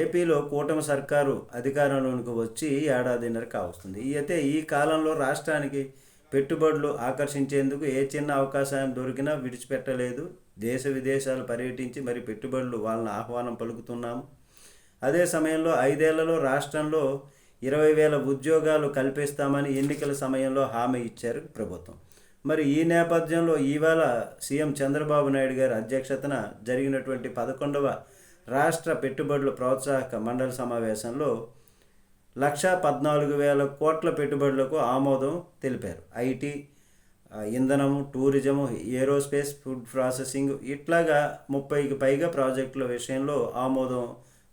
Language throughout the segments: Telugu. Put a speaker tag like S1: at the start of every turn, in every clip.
S1: ఏపీలో కూటమి సర్కారు అధికారంలోనికి వచ్చి ఏడాదిన్నర కావస్తుంది. అయితే ఈ కాలంలో రాష్ట్రానికి పెట్టుబడులు ఆకర్షించేందుకు ఏ చిన్న అవకాశం దొరికినా విడిచిపెట్టలేదు. దేశ విదేశాలు పర్యటించి మరి పెట్టుబడులు వాళ్ళని ఆహ్వానం పలుకుతున్నాము అదే సమయంలో ఐదేళ్ళలో రాష్ట్రంలో ఇరవై వేల ఉద్యోగాలు కల్పిస్తామని ఎన్నికల సమయంలో హామీ ఇచ్చారు ప్రభుత్వం. మరి ఈ నేపథ్యంలో ఇవాళ సీఎం చంద్రబాబు నాయుడు గారి అధ్యక్షతన జరిగినటువంటి పదకొండవ రాష్ట్ర పెట్టుబడుల ప్రోత్సాహక మండలి సమావేశంలో లక్ష పద్నాలుగు వేల కోట్ల పెట్టుబడులకు ఆమోదం తెలిపారు. ఐటీ ఇంధనం ఇంధనము టూరిజము ఏరోస్పేస్ ఫుడ్ ప్రాసెసింగ్ ఇట్లాగా ముప్పైకి పైగా ప్రాజెక్టుల విషయంలో ఆమోదం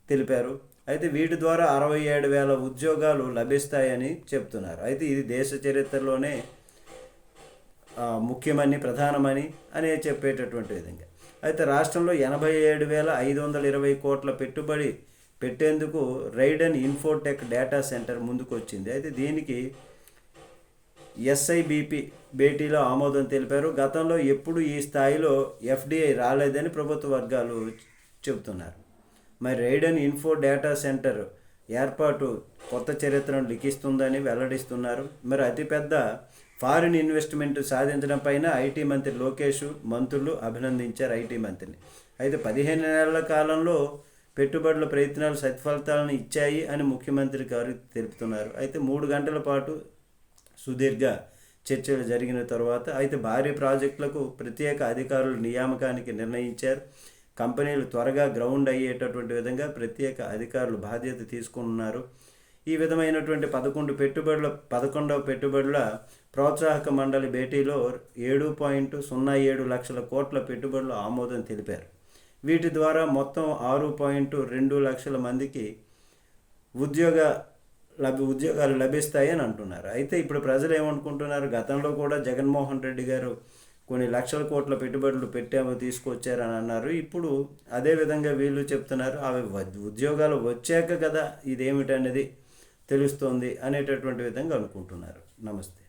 S1: తెలిపారు. అయితే వీటి ద్వారా అరవై ఏడు వేల ఉద్యోగాలు లభిస్తాయని చెప్తున్నారు. అయితే ఇది దేశ చరిత్రలోనే ముఖ్యమని ప్రధానమని అనే చెప్పేటటువంటి విధంగా. అయితే రాష్ట్రంలో ఎనభై ఏడు వేల ఐదు వందల ఇరవై కోట్ల పెట్టుబడి పెట్టేందుకు రైడన్ ఇన్ఫోటెక్ డేటా సెంటర్ ముందుకు వచ్చింది అయితే దీనికి ఎస్ఐబిపి భేటీలో ఆమోదం తెలిపారు. గతంలో ఎప్పుడు ఈ స్థాయిలో ఎఫ్డిఐ రాలేదని ప్రభుత్వ వర్గాలు చెబుతున్నారు. మరి రైడన్ ఇన్ఫో డేటా సెంటర్ ఏర్పాటు కొత్త చరిత్రను లిఖిస్తుందని వెల్లడిస్తున్నారు. మరి అతిపెద్ద ఫారిన్ ఇన్వెస్ట్మెంట్ సాధించడం పైన ఐటీ మంత్రి లోకేష్ మంత్రులు అభినందించారు ఐటీ మంత్రిని. అయితే పదిహేను నెలల కాలంలో పెట్టుబడుల ప్రయత్నాలు సత్ఫలితాలను ఇచ్చాయి అని ముఖ్యమంత్రి గారు తెలుపుతున్నారు. అయితే మూడు గంటల పాటు సుదీర్ఘ చర్చలు జరిగిన తర్వాత అయితే భారీ ప్రాజెక్టులకు ప్రత్యేక అధికారులు నియామకానికి నిర్ణయించారు. కంపెనీలు త్వరగా గ్రౌండ్ అయ్యేటటువంటి విధంగా ప్రత్యేక అధికారులు బాధ్యత తీసుకున్నారు ఈ విధమైనటువంటి పదకొండు పెట్టుబడుల పదకొండవ పెట్టుబడుల ప్రోత్సాహక మండలి భేటీలో ఏడు పాయింట్ సున్నా ఏడు లక్షల కోట్ల పెట్టుబడుల ఆమోదం తెలిపారు. వీటి ద్వారా మొత్తం ఆరు పాయింట్ రెండు లక్షల మందికి ఉద్యోగ లభి ఉద్యోగాలు లభిస్తాయని అంటున్నారు. అయితే ఇప్పుడు ప్రజలు ఏమనుకుంటున్నారు? గతంలో కూడా జగన్మోహన్ రెడ్డి గారు కొన్ని లక్షల కోట్ల పెట్టుబడులు పెట్టాము తీసుకొచ్చారని అన్నారు. ఇప్పుడు అదే విధంగా వీళ్ళు చెప్తున్నారు అవి ఉద్యోగాలు వచ్చాక కదా ఇదేమిటనేది తెలుస్తోంది అనేటటువంటి విధంగా అనుకుంటున్నారు. నమస్తే.